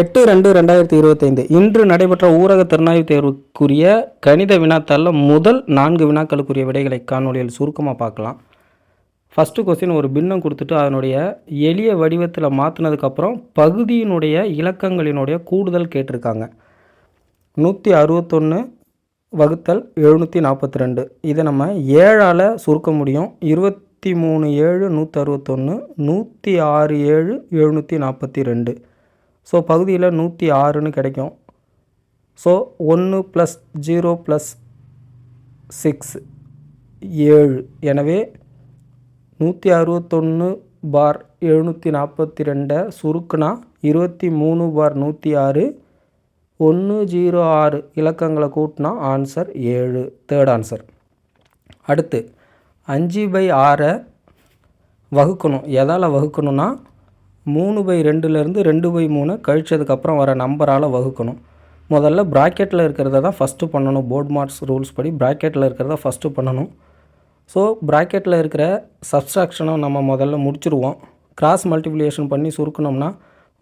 எட்டு ரெண்டு ரெண்டாயிரத்தி இருபத்தைந்து. இன்று நடைபெற்ற ஊரக திறனாய்வு தேர்வுக்குரிய கணித வினாத்தாளில் முதல் நான்கு வினாக்களுக்குரிய விடைகளை காணொலியில் சுருக்கமாக பார்க்கலாம். ஃபஸ்ட்டு கொஸ்டின் ஒரு பின்னம் கொடுத்துட்டு அதனுடைய எளிய வடிவத்தில் மாற்றினதுக்கப்புறம் பகுதியினுடைய இலக்கங்களினுடைய கூடுதல் கேட்டிருக்காங்க. நூற்றி அறுபத்தொன்று வகுத்தல் எழுநூற்றி நாற்பத்தி ரெண்டு இதை நம்ம ஏழால் சுருக்க முடியும். இருபத்தி மூணு ஏழு நூற்றி அறுபத்தொன்று நூற்றி ஆறு ஏழு எழுநூற்றி நாற்பத்தி ரெண்டு. ஸோ பகுதியில் நூற்றி ஆறுன்னு கிடைக்கும். ஸோ ஒன்று ப்ளஸ் ஜீரோ ப்ளஸ் சிக்ஸ் ஏழு. எனவே நூற்றி அறுபத்தொன்று பார் எழுநூற்றி நாற்பத்தி ரெண்டை சுருக்குனா இருபத்தி மூணு பார் நூற்றி ஆறு. ஒன்று ஜீரோ ஆறு இலக்கங்களை கூட்டினா ஆன்சர் ஏழு தேர்ட் ஆன்சர் அடுத்து அஞ்சு பை ஆறை வகுக்கணும். எதால் வகுக்கணும்னா மூணு பை ரெண்டுலேருந்து ரெண்டு பை மூணு கழிச்சதுக்கப்புறம் வர நம்பரால் வகுக்கணும். முதல்ல ப்ராக்கெட்டில் இருக்கிறத தான் ஃபஸ்ட்டு பண்ணணும். போர்ட் மார்க்ஸ் ரூல்ஸ் படி ப்ராக்கெட்டில் இருக்கிறத ஃபஸ்ட்டு பண்ணணும். ஸோ ப்ராக்கெட்டில் இருக்கிற சப்ஸ்ட்ராக்ஷனை நம்ம முதல்ல முடிச்சுருவோம். கிராஸ் மல்டிப்ளிகேஷன் பண்ணி சுருக்கணும்னா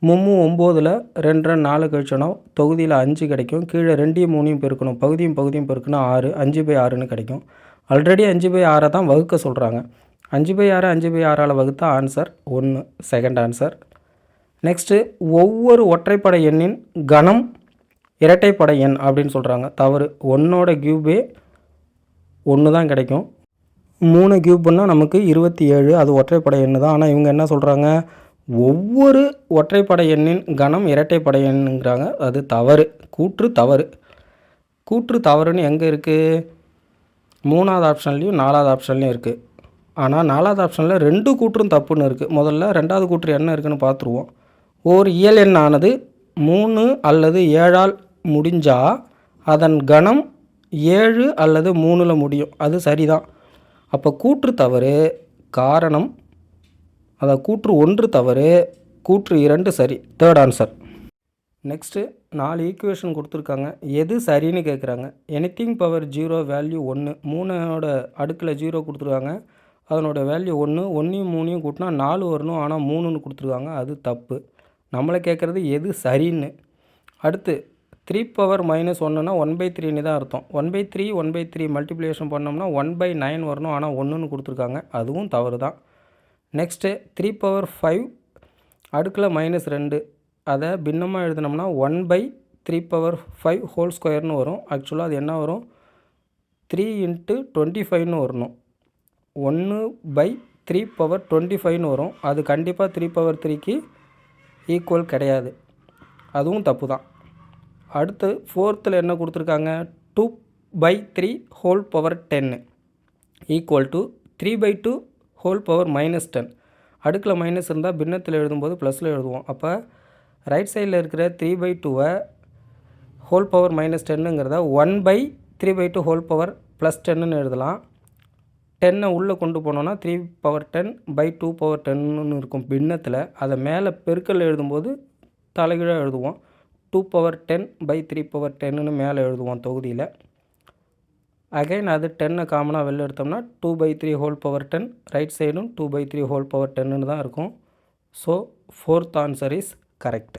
மும்மும் ஒம்போதில் ரெண்டு ரெண்டு நாலு கழிச்சோன்னா தொகுதியில் அஞ்சு கிடைக்கும். கீழே ரெண்டையும் மூணையும் பெருக்கணும். பகுதியும் பகுதியும் பெருக்கணும் ஆறு. அஞ்சு பை ஆறுன்னு கிடைக்கும். ஆல்ரெடி அஞ்சு பை ஆறை தான் வகுக்க சொல்கிறாங்க அஞ்சு பை ஆறு அஞ்சு பை ஆறால் வகுத்தா ஆன்சர் ஒன்று செகண்ட் ஆன்சர் நெக்ஸ்ட்டு ஒவ்வொரு ஒற்றைப்படை எண்ணின் கணம் இரட்டைப்படை எண் அப்படின்னு சொல்கிறாங்க தவறு. ஒன்னோட கியூபே ஒன்று தான் கிடைக்கும். மூணு கியூப் பண்ணால் நமக்கு இருபத்தி ஏழு அது ஒற்றைப்படை எண்ணு தான் ஆனால் இவங்க என்ன சொல்கிறாங்க ஒவ்வொரு ஒற்றைப்படை எண்ணின் கணம் இரட்டைப்படை எண்ணுங்கிறாங்க. அது தவறு. கூற்று தவறு. கூற்று தவறுன்னு எங்கே இருக்குது மூணாவது ஆப்ஷன்லேயும் நாலாவது ஆப்ஷன்லேயும் இருக்குது ஆனால் நாலாவது ஆப்ஷனில் ரெண்டு கூற்றும் தப்புன்னு இருக்குது முதல்ல ரெண்டாவது கூற்று என்ன இருக்குன்னு பார்த்துருவோம் ஓர் இயல் எண்ணானது மூணு அல்லது ஏழால் முடிஞ்சால் அதன் கணம் ஏழு அல்லது மூணில் முடியும். அது சரிதான். அப்போ கூற்று தவறு காரணம் அதை கூற்று ஒன்று தவறு கூற்று இரண்டு சரி. தேர்ட் ஆன்சர் நெக்ஸ்ட்டு நாலு ஈக்குவேஷன் கொடுத்துருக்காங்க. எது சரின்னு கேட்குறாங்க எனித்திங் பவர் ஜீரோ வேல்யூ ஒன்று மூணோட அடுக்கில் ஜீரோ கொடுத்துருக்காங்க. அதனோட வேல்யூ ஒன்று ஒன்றையும் மூணையும் கூட்டினா நாலு வரணும். ஆனால் மூணுன்னு கொடுத்துருக்காங்க. அது தப்பு. நம்மளை கேட்குறது எது சரின்னு. அடுத்து த்ரீ பவர் மைனஸ் ஒன்றுனா ஒன் பை த்ரீன்னு தான் அர்த்தம். One by three one by three multiplication பண்ணோம்னா ஒன் பை நைன் வரணும். ஆனால் ஒன்றுன்னு கொடுத்துருக்காங்க. அதுவும் தவறு தான். நெக்ஸ்ட்டு த்ரீ பவர் ஃபைவ் அடுக்கில் மைனஸ் ரெண்டு. அதை பின்னமாக எழுதினோம்னா one by three power five whole ஸ்கொயர்னு வரும். ஆக்சுவலாக அது என்ன வரும்? த்ரீ இன்ட்டு டுவெண்ட்டி ஃபைவ்னு வரணும். ஒன்று பை த்ரீ பவர் டுவெண்ட்டி ஃபைவ்னு வரும். அது கண்டிப்பாக த்ரீ பவர் த்ரீக்கு ஈக்குவல் கிடையாது. அதுவும் தப்பு தான். அடுத்து ஃபோர்த்தில் என்ன கொடுத்துருக்காங்க? Two by three whole power ten equal to three by two whole power minus ten அடுக்கில் மைனஸ் இருந்தால் பின்னத்தில் எழுதும்போது ப்ளஸில் எழுதுவோம். அப்போ ரைட் சைடில் இருக்கிற த்ரீ பை டூவை whole power minus டென்னுங்கிறத one by three by two whole power plus டென்னு எழுதலாம். டென்னை உள்ளே கொண்டு போனோன்னா three power ten by two power டென்னு இருக்கும் பின்னத்தில். அதை மேலே பெருக்கல் எழுதும்போது தலைகீழாக எழுதுவோம். Two power ten by three power டென்னு மேலே எழுதுவோம் தொகுதியில். அகைன் அது டென்னை காமனாக வெளில எடுத்தோம்னா two by three whole power ten right சைடும் two by three whole power டென்னு தான் இருக்கும். So fourth answer is correct